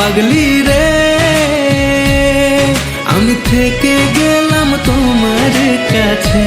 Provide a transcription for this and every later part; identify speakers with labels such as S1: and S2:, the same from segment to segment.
S1: পাগলি রে। আমি থেকে গেলাম তোমার কাছে।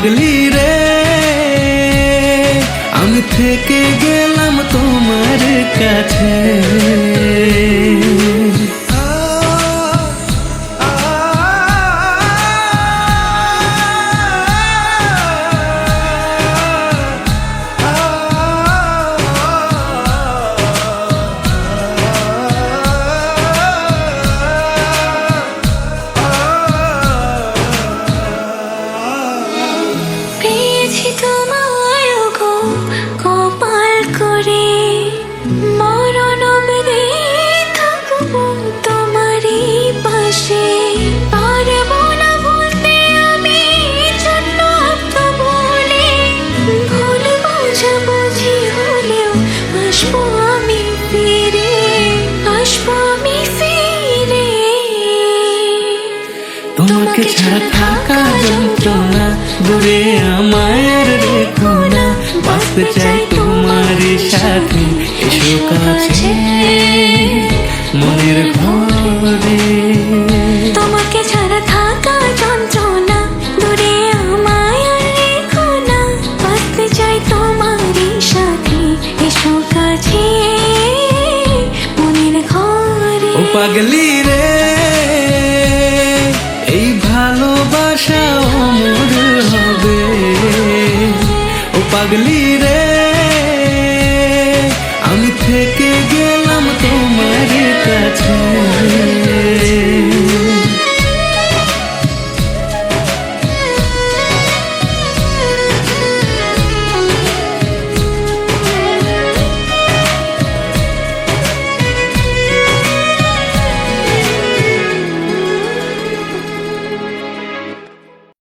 S1: পাগলি রে। আমি থেকে গেলাম তোমার কাছে। তোমাকে ছাড়া থাকা যন্ত্রণা দূরে রেখো না। বাঁচতে চাই তোমার সাথে এসো কাছে। মনের ঘরে
S2: তোমাকে ছাড়া থাকা যন্ত্রণা দূরে আমায় রেখো না। বাঁচতে চাই তোমারই সাথে এসো কাছে। মনের ঘরে
S1: ও পাগলি I believe.